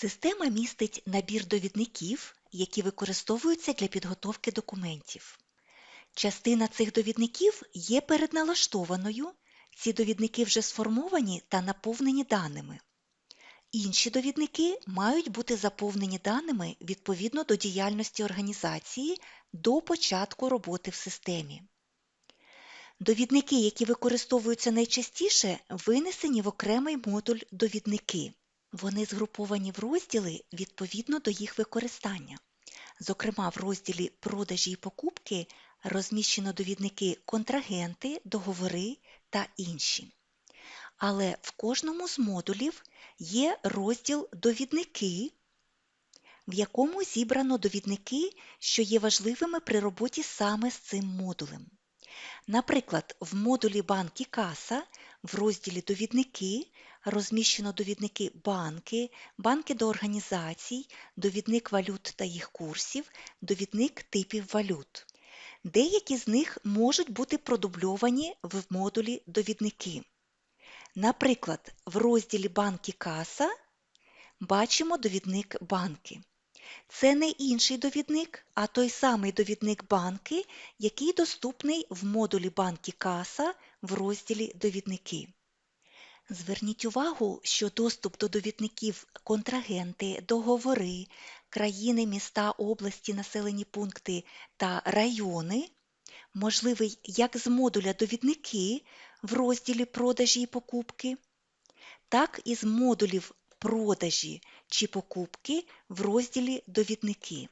Система містить набір довідників, які використовуються для підготовки документів. Частина цих довідників є передналаштованою, ці довідники вже сформовані та наповнені даними. Інші довідники мають бути заповнені даними відповідно до діяльності організації до початку роботи в системі. Довідники, які використовуються найчастіше, винесені в окремий модуль довідники. Вони згруповані в розділи відповідно до їх використання. Зокрема, в розділі Продажі і покупки розміщено довідники контрагенти, договори та інші. Але в кожному з модулів є розділ Довідники, в якому зібрано довідники, що є важливими при роботі саме з цим модулем. Наприклад, в модулі Банк і каса в розділі Довідники розміщено довідники банки, банки до організацій, довідник валют та їх курсів, довідник типів валют. Деякі з них можуть бути продубльовані в модулі Довідники. Наприклад, в розділі Банки каса бачимо довідник банки. Це не інший довідник, а той самий довідник банки, який доступний в модулі Банки каса в розділі Довідники. Зверніть увагу, що доступ до довідників контрагенти, договори, країни, міста, області, населені пункти та райони можливий як з модуля довідники в розділі продажі і покупки, так і з модулів продажі чи покупки в розділі довідники.